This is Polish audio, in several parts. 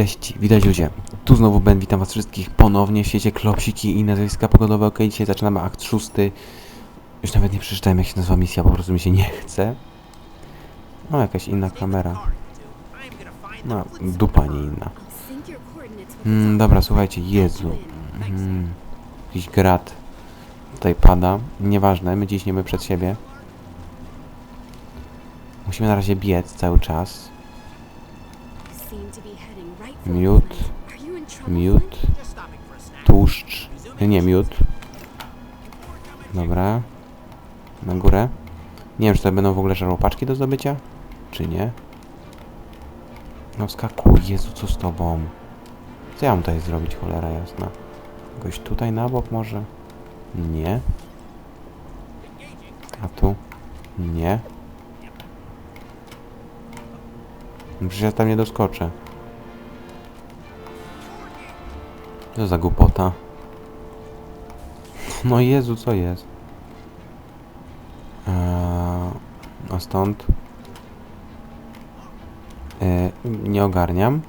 Cześć, witaj ludzie. Tu znowu Ben, witam was wszystkich ponownie w świecie klopsiki i nazwiska pogodowe. Ok, dzisiaj zaczynamy akt szósty. Już nawet nie przeczytałem jak się nazywa misja, po prostu mi się nie chce. No, jakaś inna kamera. No, dupa nie inna. Mm, dobra, słuchajcie, Jezu. Mm, jakiś grat tutaj pada. Nieważne, my ciśniemy przed siebie. Musimy na razie biec cały czas. Miód, miód, tłuszcz, nie, miód. Dobra. Na górę. Nie wiem, czy to będą w ogóle żaropaczki do zdobycia, czy nie. No skakuj, Jezu, co z tobą? Co ja mam tutaj zrobić, cholera jasna? Jakoś tutaj na bok może? Nie. A tu? Nie. Przecież ja tam nie doskoczę. Co za głupota. No Jezu, co jest? Eee, a stąd? Eee, nie ogarniam.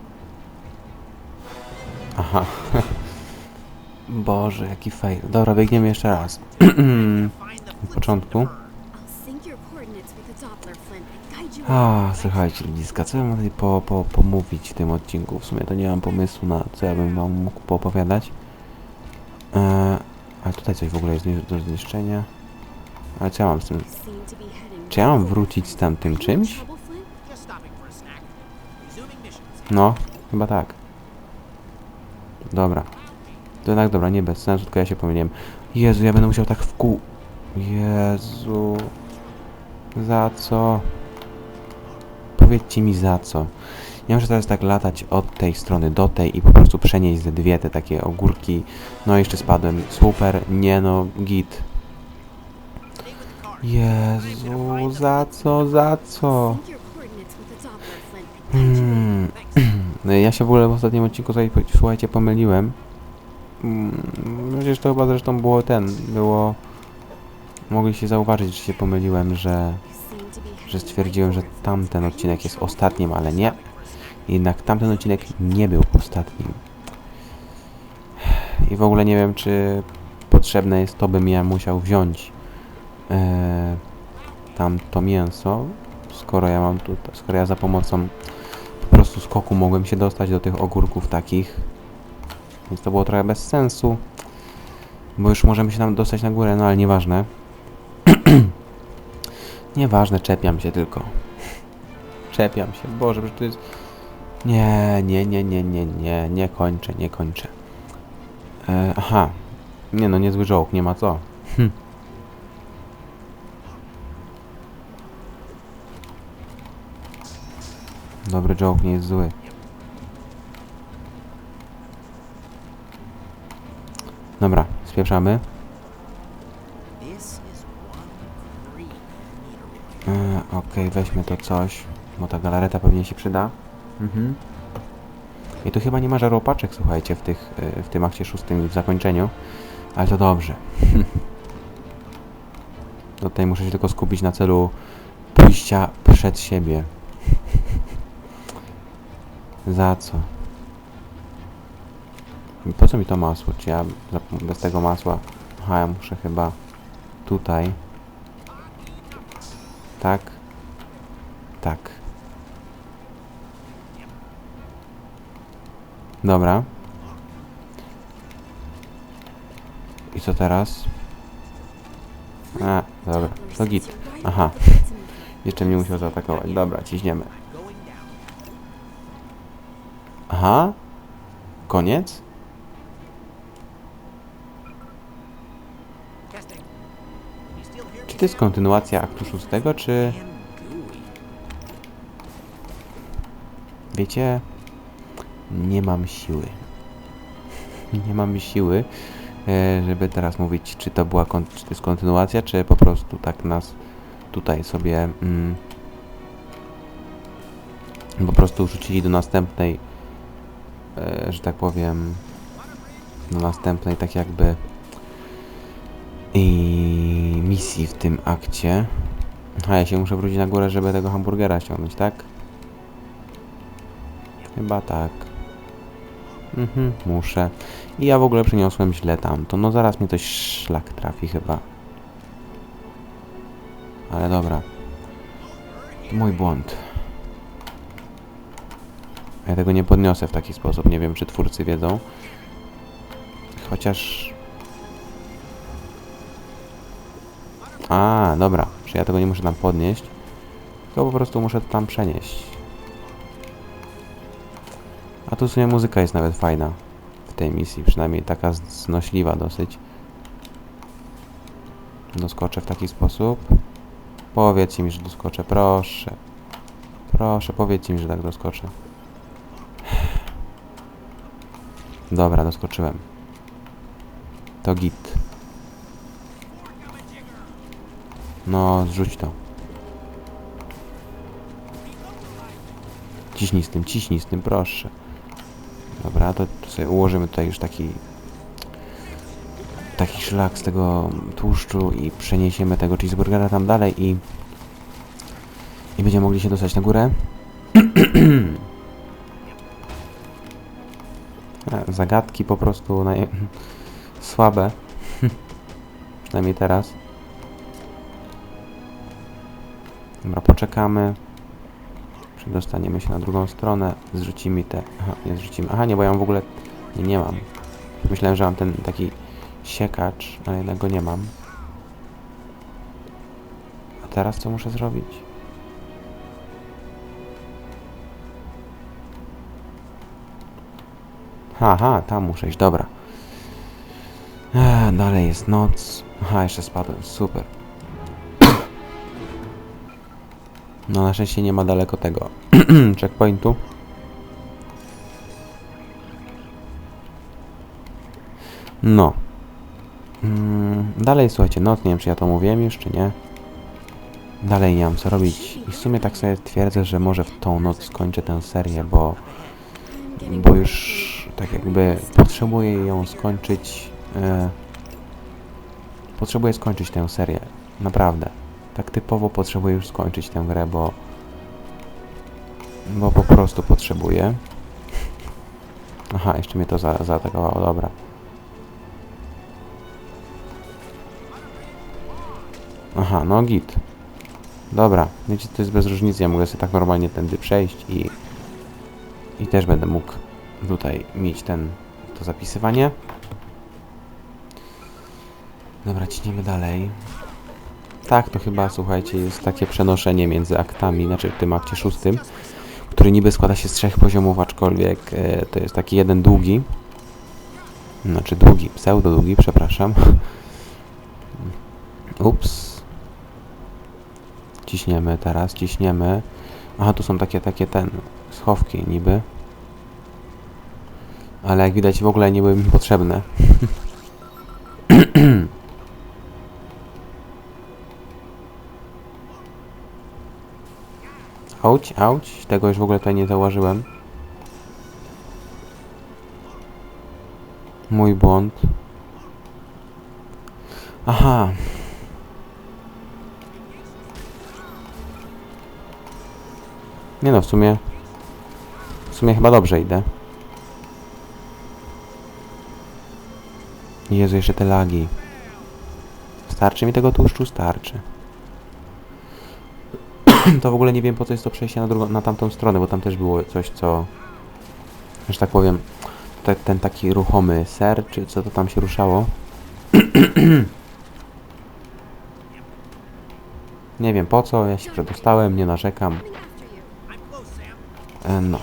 Aha. Boże, jaki fail. Dobra, biegniemy jeszcze raz. Od początku. A, słuchajcie, ludziska, co ja mam po, po, pomówić w tym odcinku? W sumie to nie mam pomysłu na co ja bym wam mógł poopowiadać. Eee, ale tutaj coś w ogóle jest do zniszczenia. Ale co ja mam z tym? Czy ja mam wrócić z tamtym czymś? No, chyba tak. Dobra. To jednak dobra, nie bez sensu, tylko ja się pomyliłem. Jezu, ja będę musiał tak w kół... Jezu... Za co? Powiedzcie mi za co. Ja muszę teraz tak latać od tej strony do tej i po prostu przenieść ze dwie te takie ogórki. No jeszcze spadłem. Super, nie no, git. Jezu, za co, za co? Hmm. Ja się w ogóle w ostatnim odcinku słuchajcie, pomyliłem. Mm, Przecież to chyba zresztą było ten, było... Mogliście zauważyć, że się pomyliłem, że, że stwierdziłem, że tamten odcinek jest ostatnim, ale nie. Jednak tamten odcinek nie był ostatnim. I w ogóle nie wiem, czy potrzebne jest to, bym ja musiał wziąć e, tam to mięso, skoro ja mam tu, skoro ja za pomocą po prostu skoku mogłem się dostać do tych ogórków takich. Więc to było trochę bez sensu. Bo już możemy się tam dostać na górę, no ale nieważne. nieważne, czepiam się tylko. czepiam się. Boże, przecież to jest... Nie, nie, nie, nie, nie, nie, nie kończę, nie kończę. E, aha. Nie no, niezły żołk, nie ma co. Hm. Dobry joke nie jest zły. Dobra, spieprzamy. Okej, weźmy to coś, bo ta galareta pewnie się przyda. Mhm. I tu chyba nie ma żaropaczek, słuchajcie, w, tych, e, w tym akcie szóstym i w zakończeniu. Ale to dobrze. Tutaj muszę się tylko skupić na celu pójścia przed siebie. Za co? Po co mi to masło? Czy ja bez tego masła... Aha, ja muszę chyba tutaj. Tak. Tak. Dobra. I co teraz? A, dobra, to git. Aha, jeszcze mnie musiał zaatakować. Dobra, ciśniemy. Aha. Koniec? Czy to jest kontynuacja aktu szóstego, czy... Wiecie... Nie mam siły. Nie mam siły, e, żeby teraz mówić, czy to była, czy to jest kontynuacja, czy po prostu tak nas tutaj sobie... Mm, po prostu rzucili do następnej e, że tak powiem, do następnej tak jakby i misji w tym akcie. A ja się muszę wrócić na górę, żeby tego hamburgera ściągnąć, tak? Chyba tak. Mhm, muszę. I ja w ogóle przyniosłem źle tamto. No zaraz mnie coś szlak trafi chyba. Ale dobra. To mój błąd. Ja tego nie podniosę w taki sposób. Nie wiem, czy twórcy wiedzą. Chociaż... A, dobra. Czy ja tego nie muszę tam podnieść? Tylko po prostu muszę to tam przenieść. A tu w sumie muzyka jest nawet fajna. W tej misji, przynajmniej taka znośliwa dosyć. Doskoczę w taki sposób. Powiedzcie mi, że doskoczę, proszę. Proszę, powiedzcie mi, że tak doskoczę. Dobra, doskoczyłem. To git. No, zrzuć to. Ciśnij z tym, ciśnij z tym, proszę. Dobra, to sobie ułożymy tutaj już taki taki szlak z tego tłuszczu i przeniesiemy tego cheeseburgera tam dalej i i będziemy mogli się dostać na górę. E, Zagadki po prostu naj... słabe. Przynajmniej teraz. Dobra, poczekamy. Przedostaniemy się na drugą stronę. Zrzucimy te... Aha, nie zrzucimy. Aha, nie, bo ja w ogóle... Nie, nie mam. Myślałem, że mam ten taki siekacz, ale jednak go nie mam. A teraz co muszę zrobić? Aha, tam muszę iść, dobra. Eee, dalej jest noc. Aha, jeszcze spadłem, super. No na szczęście nie ma daleko tego checkpointu. No. Mm, dalej słuchajcie, noc, nie wiem czy ja to mówiłem już, czy nie. Dalej nie mam co robić. I w sumie tak sobie twierdzę, że może w tą noc skończę tę serię, bo, bo już tak jakby potrzebuję ją skończyć. E, potrzebuję skończyć tę serię. Naprawdę. Tak typowo potrzebuję już skończyć tę grę, bo bo po prostu potrzebuję. Aha, jeszcze mnie to za zaatakowało, dobra. Aha, no git. Dobra, wiecie, to jest bez różnicy, ja mogę sobie tak normalnie tędy przejść i i też będę mógł tutaj mieć ten, to zapisywanie. Dobra, ciśniemy dalej. Tak, to chyba, słuchajcie, jest takie przenoszenie między aktami, znaczy w tym akcie szóstym, który niby składa się z trzech poziomów, aczkolwiek e, to jest taki jeden długi. Znaczy długi, pseudo długi, przepraszam. Ups. Ciśniemy teraz, ciśniemy. Aha, tu są takie, takie ten, schowki niby. Ale jak widać w ogóle nie były mi potrzebne. Auć, auć, tego już w ogóle tutaj nie zauważyłem. Mój błąd. Aha. Nie no, w sumie... W sumie chyba dobrze idę. Jezu, jeszcze te lagi. Starczy mi tego tłuszczu? Starczy. To w ogóle nie wiem po co jest to przejście na, drugą, na tamtą stronę, bo tam też było coś, co... Że tak powiem, te, ten taki ruchomy ser, czy co to tam się ruszało. nie wiem po co, ja się przedostałem, nie narzekam. E, no,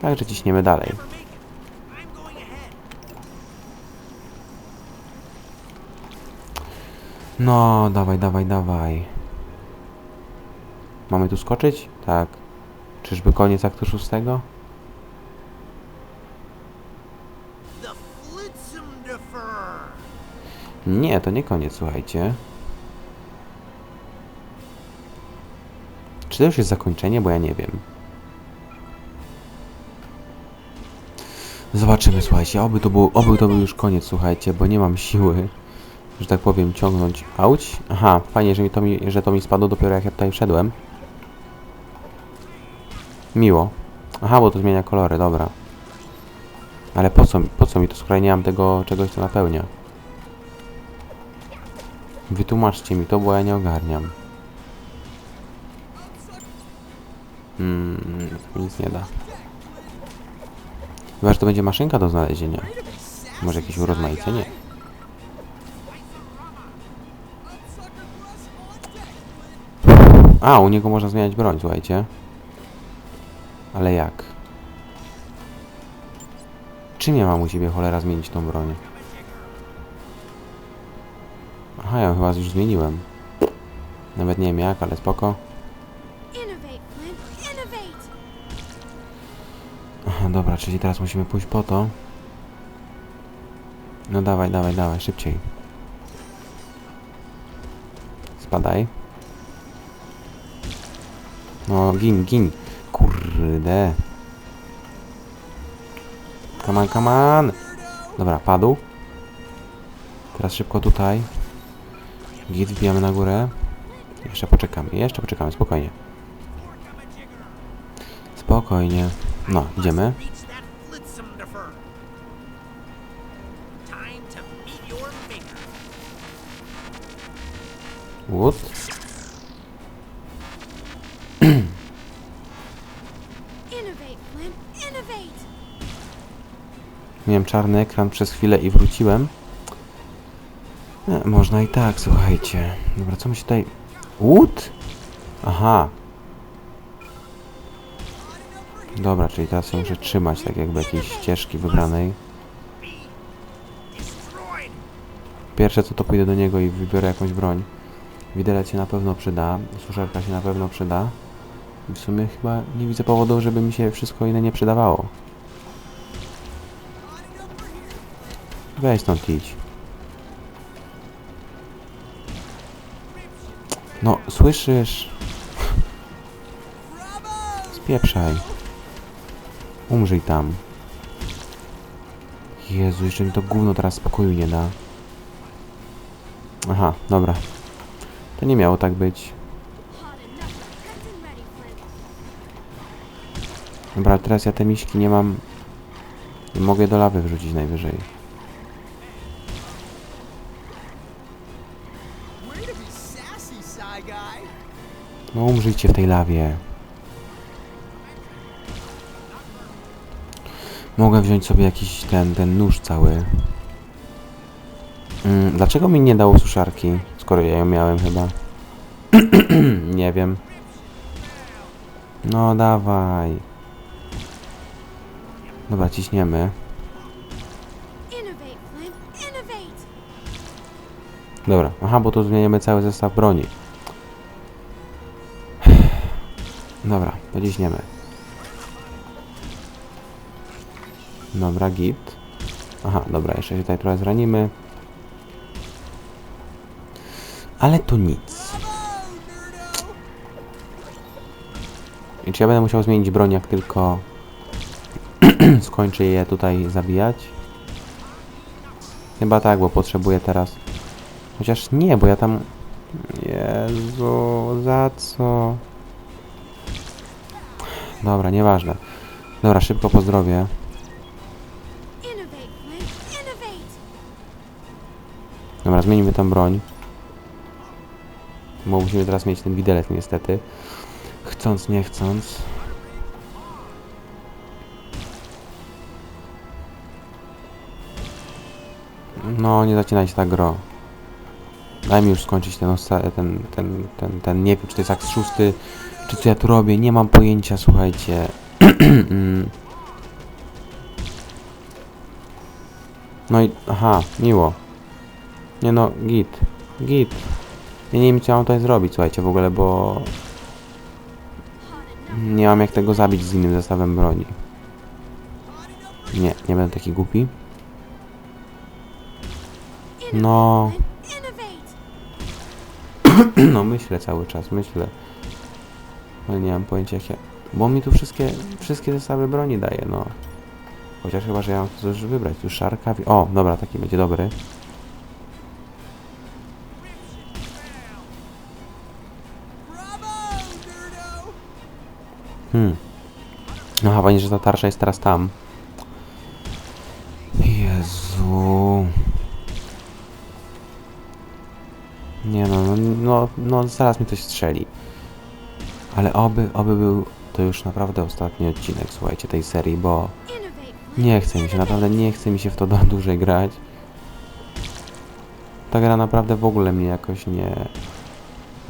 także ciśniemy dalej. No, dawaj, dawaj, dawaj. Mamy tu skoczyć? Tak. Czyżby koniec aktu szóstego? Nie, to nie koniec, słuchajcie. Czy to już jest zakończenie? Bo ja nie wiem. Zobaczymy, słuchajcie. Oby to był, oby to był już koniec, słuchajcie, bo nie mam siły, że tak powiem, ciągnąć. Auć? Aha, fajnie, że, mi to, mi, że to mi spadło dopiero jak ja tutaj wszedłem. Miło. Aha, bo to zmienia kolory, dobra. Ale po co, po co mi to, skoro nie mam tego czegoś, co napełnia? Wytłumaczcie mi to, bo ja nie ogarniam. Hmm, nic nie da. Chyba, że to będzie maszynka do znalezienia. Może jakieś urozmaicenie? A, u niego można zmieniać broń, słuchajcie. Ale jak? Czym ja mam u ciebie cholera zmienić tą broń? Aha, ja chyba już zmieniłem. Nawet nie wiem jak, ale spoko. Aha, dobra, czyli teraz musimy pójść po to. No dawaj, dawaj, dawaj, szybciej. Spadaj. No, gin, gin. Kurde. Come on, come on. Dobra, padł. Teraz szybko tutaj. Git, wbijamy na górę. Jeszcze poczekamy, jeszcze poczekamy, spokojnie. Spokojnie. No, idziemy. Reach czarny ekran przez chwilę i wróciłem. Można i tak, słuchajcie. Dobra, co mi się tutaj... Łód? Aha. Dobra, czyli teraz się muszę trzymać tak jakby jakiejś ścieżki wybranej. Pierwsze co to pójdę do niego i wybiorę jakąś broń. Widelec się na pewno przyda, suszarka się na pewno przyda. I w sumie chyba nie widzę powodu, żeby mi się wszystko inne nie przydawało. Weź stąd idź. No, słyszysz? Spieprzaj. Umrzyj tam. Jezu, jeszcze mi to gówno teraz spokoju nie da. Aha, dobra. To nie miało tak być. Dobra, teraz ja te miśki nie mam... Nie mogę do lawy wrzucić najwyżej. No umrzyjcie w tej lawie. Mogę wziąć sobie jakiś ten, ten nóż cały. Mm, dlaczego mi nie dało suszarki, skoro ja ją miałem chyba? nie wiem. No dawaj. Dobra, ciśniemy. Dobra, aha, bo tu zmieniamy cały zestaw broni. Dobra, pociśniemy. Dobra, git. Aha, dobra, jeszcze się tutaj trochę zranimy. Ale to nic. I czy ja będę musiał zmienić broń, jak tylko skończę je tutaj zabijać? Chyba tak, bo potrzebuję teraz Chociaż nie, bo ja tam... Jezu, za co? Dobra, nieważne. Dobra, szybko pozdrowię. Dobra, zmienimy tą broń. Bo musimy teraz mieć ten widelec niestety. Chcąc, nie chcąc. No, nie zacinaj się tak gro. Daj mi już skończyć ten, ten, ten, ten, ten, nie wiem, czy to jest akt szósty, czy co ja tu robię, nie mam pojęcia, słuchajcie. No i, aha, miło. Nie no, git, git. Ja nie wiem, co mam tutaj zrobić, słuchajcie, w ogóle, bo nie mam jak tego zabić z innym zestawem broni. Nie, nie będę taki głupi. No, no myślę cały czas, myślę. Ale nie mam pojęcia jak ja... Bo mi tu wszystkie, wszystkie zestawy broni daje, no. Chociaż chyba, że ja mam coś wybrać. Tu szarka... O, dobra, taki będzie dobry. Hmm. Aha, fajnie, że ta tarcza jest teraz tam. Jezu. Nie no, no, no, no zaraz mi coś strzeli. Ale oby, oby był to już naprawdę ostatni odcinek, słuchajcie, tej serii, bo nie chce mi się, naprawdę nie chce mi się w to dłużej grać. Ta gra naprawdę w ogóle mnie jakoś nie,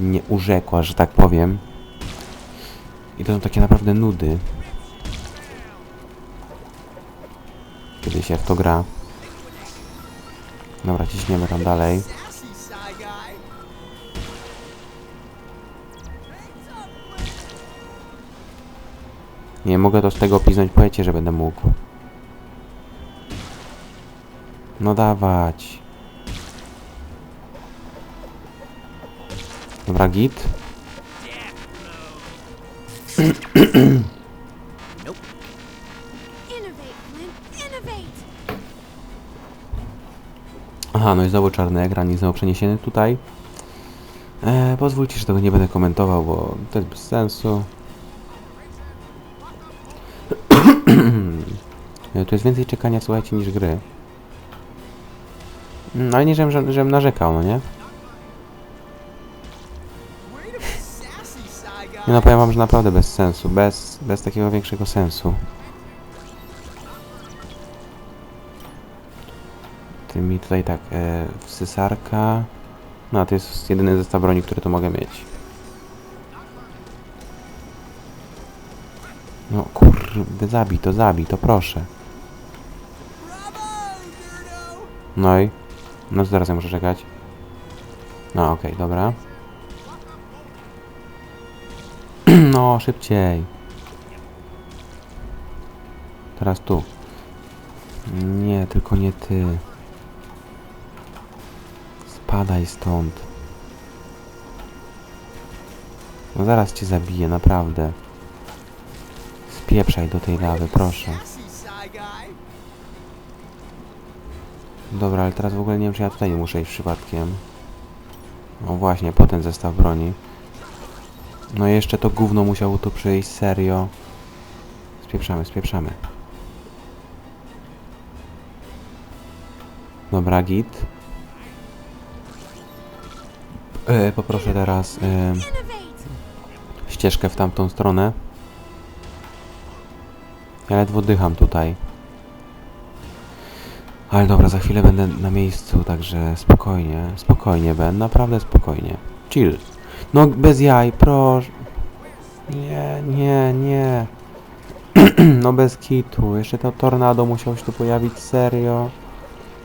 nie urzekła, że tak powiem. I to są takie naprawdę nudy. Kiedy się w to gra. Dobra, ciśniemy tam dalej. Nie mogę to z tego piznąć, powiecie, że będę mógł. No dawać. Dobra, git. Aha, no i znowu czarny ekran i znowu przeniesiony tutaj. E, pozwólcie, że tego nie będę komentował, bo to jest bez sensu. Tu jest więcej czekania, słuchajcie, niż gry. Mm, Ale nie, żebym, żebym, narzekał, no nie? To. Nie no, powiem wam, że naprawdę bez sensu, bez, bez takiego większego sensu. Ty mi tutaj tak, e, wsysarka... No, to jest jedyny zestaw broni, który tu mogę mieć. No kurde, zabij to, zabij to, proszę. No i? No zaraz ja muszę czekać. No okej, dobra. No, szybciej. Teraz tu. Nie, tylko nie ty. Spadaj stąd. No zaraz cię zabiję, naprawdę. Spieprzaj do tej lawy, proszę. Dobra, ale teraz w ogóle nie wiem, czy ja tutaj nie muszę iść przypadkiem. No właśnie, po ten zestaw broni. No jeszcze to gówno musiało tu przyjść, serio. Spieprzamy, spieprzamy. Dobra, git. E, poproszę teraz e, ścieżkę w tamtą stronę. Ja ledwo dycham tutaj. Ale dobra, za chwilę będę na miejscu, także spokojnie, spokojnie Ben, naprawdę spokojnie. Chill. No bez jaj, proszę. Nie, nie, nie. no bez kitu. Jeszcze to tornado musiało się tu pojawić, serio.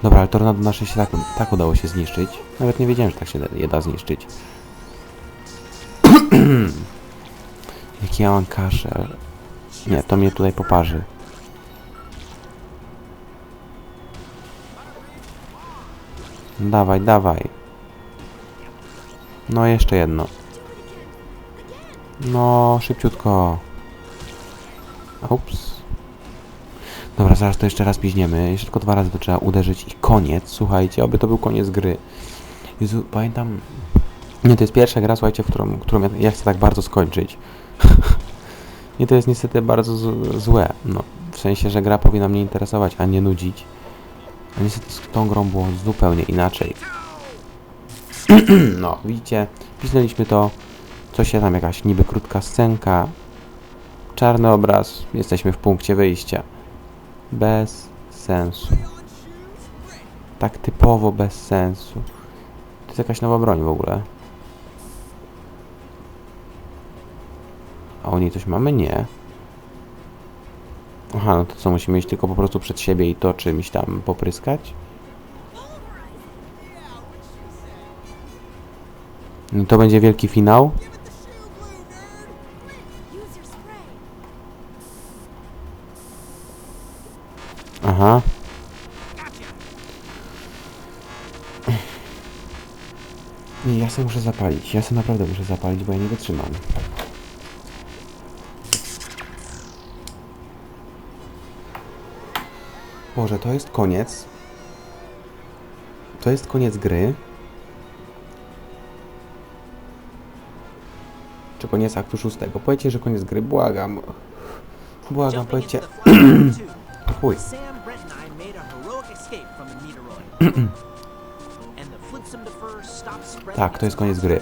Dobra, ale tornado nasze się tak, tak udało się zniszczyć. Nawet nie wiedziałem, że tak się da, je da zniszczyć. Jaki ja mam kaszel. Nie, to mnie tutaj poparzy. Dawaj, dawaj. No, jeszcze jedno. No, szybciutko. Ups. Dobra, zaraz to jeszcze raz piźniemy. Jeszcze tylko dwa razy to trzeba uderzyć i koniec. Słuchajcie, oby to był koniec gry. Jezu, pamiętam... Nie, to jest pierwsza gra, słuchajcie, w którą, którą ja, ja chcę tak bardzo skończyć. I to jest niestety bardzo złe. No, w sensie, że gra powinna mnie interesować, a nie nudzić. A niestety z tą grą było zupełnie inaczej. no, widzicie, pisnęliśmy to. Coś się tam jakaś niby krótka scenka. Czarny obraz. Jesteśmy w punkcie wyjścia. Bez sensu. Tak typowo bez sensu. To jest jakaś nowa broń w ogóle. A o niej coś mamy? Nie. Aha, no to co, musimy iść tylko po prostu przed siebie i to czymś tam popryskać? No to będzie wielki finał? Aha. Nie, ja sobie muszę zapalić. Ja sobie naprawdę muszę zapalić, bo ja nie wytrzymam. Boże, to jest koniec. To jest koniec gry. Czy koniec aktu szóstego? Powiedzcie, że koniec gry, błagam. Błagam, powiedzcie. Chuj. Tak, to jest koniec gry.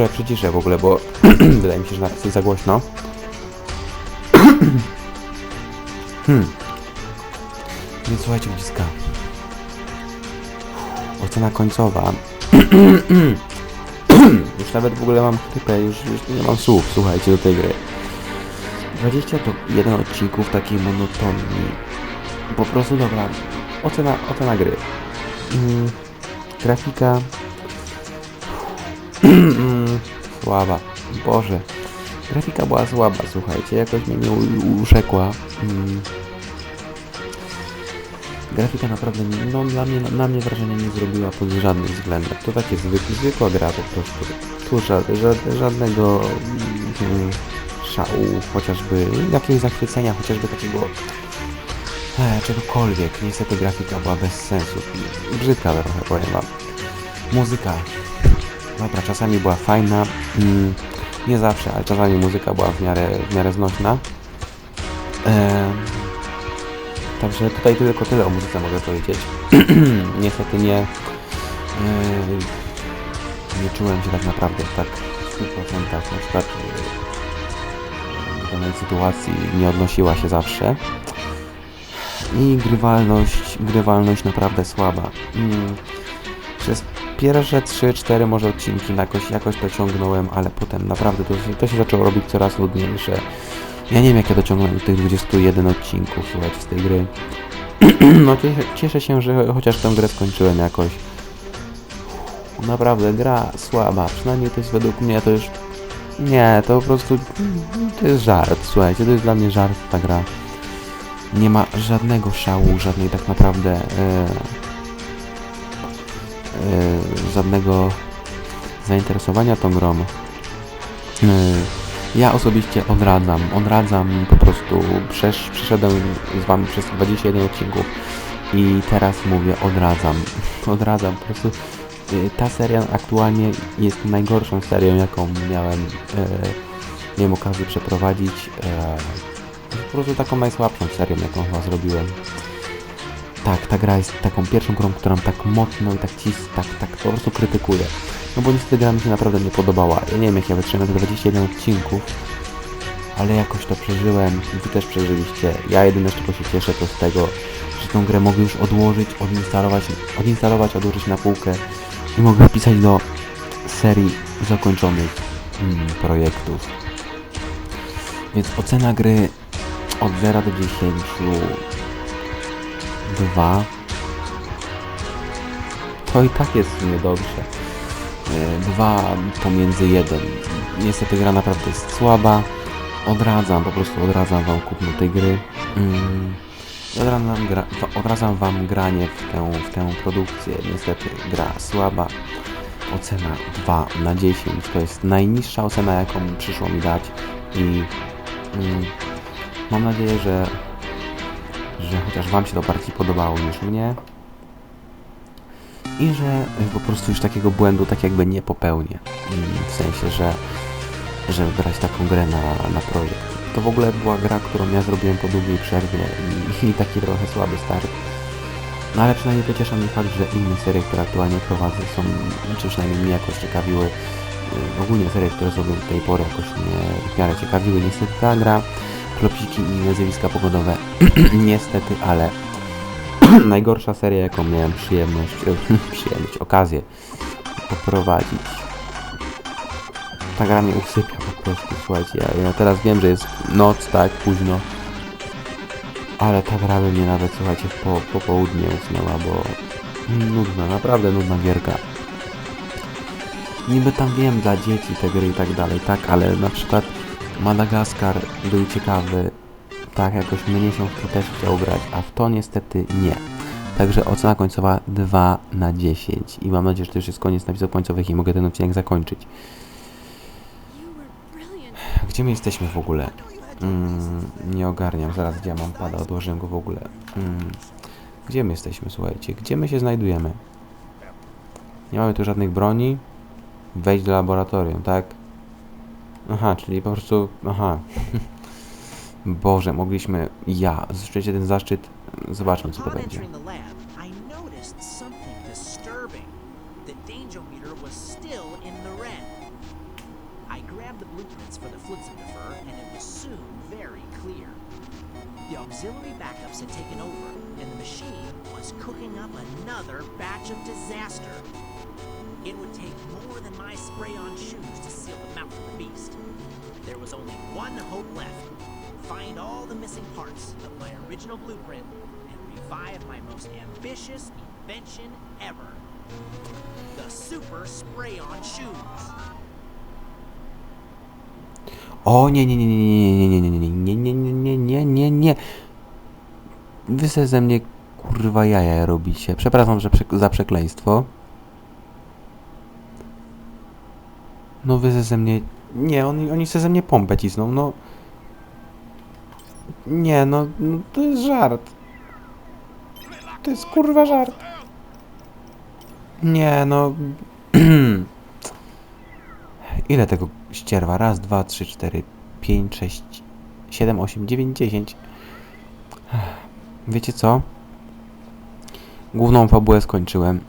Trochę przyciszę w ogóle, bo wydaje mi się, że nawet jest za głośno. hmm. Słuchajcie, ludziska. Ocena końcowa. już nawet w ogóle mam chrypę, już, już nie mam słów, słuchajcie, do tej gry. 21 odcinków takiej monotonii. Po prostu dobra. Ocena, ocena gry. Mm, grafika słaba. Boże. Grafika była słaba, słuchajcie. Jakoś mnie nie uszekła. Mm. Grafika naprawdę, no dla mnie, na mnie wrażenia nie zrobiła pod żadnym względem. To takie zwyk, zwykła gra po prostu. Tu ża ża żadnego mm, szału, chociażby jakiegoś zachwycenia, chociażby takiego e, czegokolwiek. Niestety grafika była bez sensu. Brzydka trochę, powiem wam. Muzyka Dobra, czasami była fajna, mm, nie zawsze, ale czasami muzyka była w miarę, w miarę znośna. Także tutaj tylko tyle o muzyce mogę powiedzieć. Niestety nie, e, nie czułem się tak naprawdę tak w 100%, na przykład do danej sytuacji nie odnosiła się zawsze. I grywalność, grywalność naprawdę słaba. Mm, pierwsze 3-4 może odcinki jakoś, jakoś to ciągnąłem, ale potem naprawdę to, się- to się zaczęło robić coraz nudniejsze. Ja nie wiem jak ja dociągnąłem do tych 21 odcinków, słuchajcie, z tej gry. no cieszę, się, że chociaż tę grę skończyłem jakoś. Naprawdę, gra słaba, przynajmniej to jest według mnie to już... Nie, to po prostu... To jest żart, słuchajcie, to jest dla mnie żart ta gra. Nie ma żadnego szału, żadnej tak naprawdę... E, żadnego zainteresowania tą grą. E, Ja osobiście odradzam, odradzam po prostu, przesz, przeszedłem z wami przez 21 odcinków i teraz mówię odradzam, odradzam, po prostu e, ta seria aktualnie jest najgorszą serią jaką miałem, e, miałem okazję przeprowadzić, e, po prostu taką najsłabszą serią jaką chyba zrobiłem. Tak, ta gra jest taką pierwszą grą, którą tak mocno i tak cis, tak, tak po prostu krytykuję. No bo niestety gra mi się naprawdę nie podobała. Ja nie wiem jak ja wytrzymałem te 21 odcinków, ale jakoś to przeżyłem. Wy też przeżyliście. Ja jedyne z czego się cieszę to z tego, że tą grę mogę już odłożyć, odinstalować, odinstalować, odłożyć na półkę i mogę wpisać do serii zakończonych mm, projektów. Więc ocena gry od 0 do 10 2 to i tak jest w sumie dobrze. 2 pomiędzy 1. Niestety gra naprawdę jest słaba. Odradzam, po prostu odradzam wam kupno tej gry. Mm. Odradzam, gra, odradzam wam granie w tę, w tę produkcję. Niestety gra słaba. Ocena 2 na 10 to jest najniższa ocena jaką przyszło mi dać i mm, mam nadzieję, że że chociaż Wam się to bardziej podobało niż mnie i że po prostu już takiego błędu tak jakby nie popełnię. W sensie, że żeby brać taką grę na, na projekt. To w ogóle była gra, którą ja zrobiłem po długiej przerwie i, i taki trochę słaby start. No ale przynajmniej pociesza mnie fakt, że inne serie, które aktualnie prowadzę są, czy przynajmniej mnie jakoś ciekawiły. Y, Ogólnie serie, które zrobiłem do tej pory jakoś mnie w miarę ciekawiły. Niestety ta gra klopsiki i nazwiska pogodowe. Niestety, ale najgorsza seria, jaką miałem przyjemność, przyjemność, okazję poprowadzić. Ta gra mnie usypia po prostu, słuchajcie, ja, ja teraz wiem, że jest noc, tak, późno, ale ta gra by mnie nawet, słuchajcie, po, po południe usnęła, bo nudna, naprawdę nudna gierka. Niby tam wiem dla dzieci te gry i tak dalej, tak, ale na przykład Madagaskar był ciekawy, tak jakoś mnie się w to też chciał grać, a w to niestety nie. Także ocena końcowa 2 na 10 i mam nadzieję, że to już jest koniec napisów końcowych i mogę ten odcinek zakończyć. Gdzie my jesteśmy w ogóle? Mm, nie ogarniam, zaraz gdzie ja mam pada, odłożyłem go w ogóle. Mm, gdzie my jesteśmy, słuchajcie? Gdzie my się znajdujemy? Nie mamy tu żadnych broni. Wejdź do laboratorium, tak? Aha, czyli po prostu... Aha. Boże, mogliśmy... Ja, zresztą ten zaszczyt. Zobaczmy, co to będzie. Invention ever. The Super Spray-On Shoes. O nie, nie, nie, nie, nie, nie, nie, nie, nie, nie, nie, nie, nie, nie. Wy se ze mnie kurwa jaja robicie. Przepraszam że prze- za przekleństwo. No wy se ze mnie... Nie, oni, oni se ze mnie pompę cisną, no. Nie, no, no to jest żart. To jest kurwa żart. Nie, no... Ile tego ścierwa? Raz, dwa, trzy, cztery, pięć, sześć, siedem, osiem, dziewięć, dziesięć. Wiecie co? Główną fabułę skończyłem.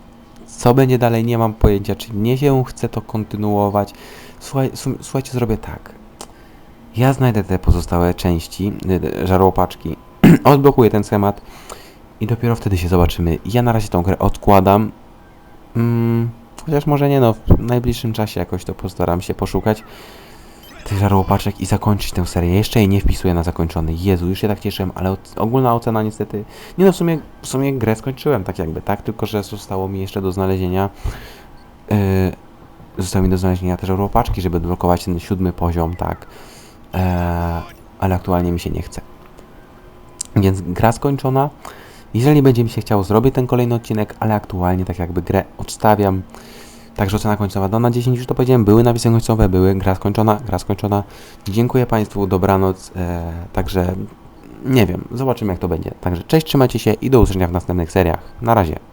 Co będzie dalej, nie mam pojęcia. Czy mnie się chce to kontynuować. Słuchaj, słuchajcie, zrobię tak. Ja znajdę te pozostałe części, y, y, żarłopaczki, odblokuję ten schemat i dopiero wtedy się zobaczymy. Ja na razie tą grę odkładam. Mm, chociaż może nie no, w najbliższym czasie jakoś to postaram się poszukać tych żarłopaczek i zakończyć tę serię. Jeszcze jej nie wpisuję na zakończony. Jezu, już się tak cieszyłem, ale ogólna ocena niestety... Nie no, w sumie, w sumie grę skończyłem tak jakby, tak? Tylko, że zostało mi jeszcze do znalezienia... Yy, zostało mi do znalezienia te żarłopaczki, żeby odblokować ten siódmy poziom, tak? Eee, ale aktualnie mi się nie chce. Więc gra skończona. Jeżeli będzie mi się chciało, zrobię ten kolejny odcinek, ale aktualnie tak jakby grę odstawiam. Także ocena końcowa, no na 10 już to powiedziałem, były napisy końcowe, były, gra skończona, gra skończona. Dziękuję Państwu, dobranoc, e, także nie wiem, zobaczymy jak to będzie. Także cześć, trzymajcie się i do usłyszenia w następnych seriach. Na razie.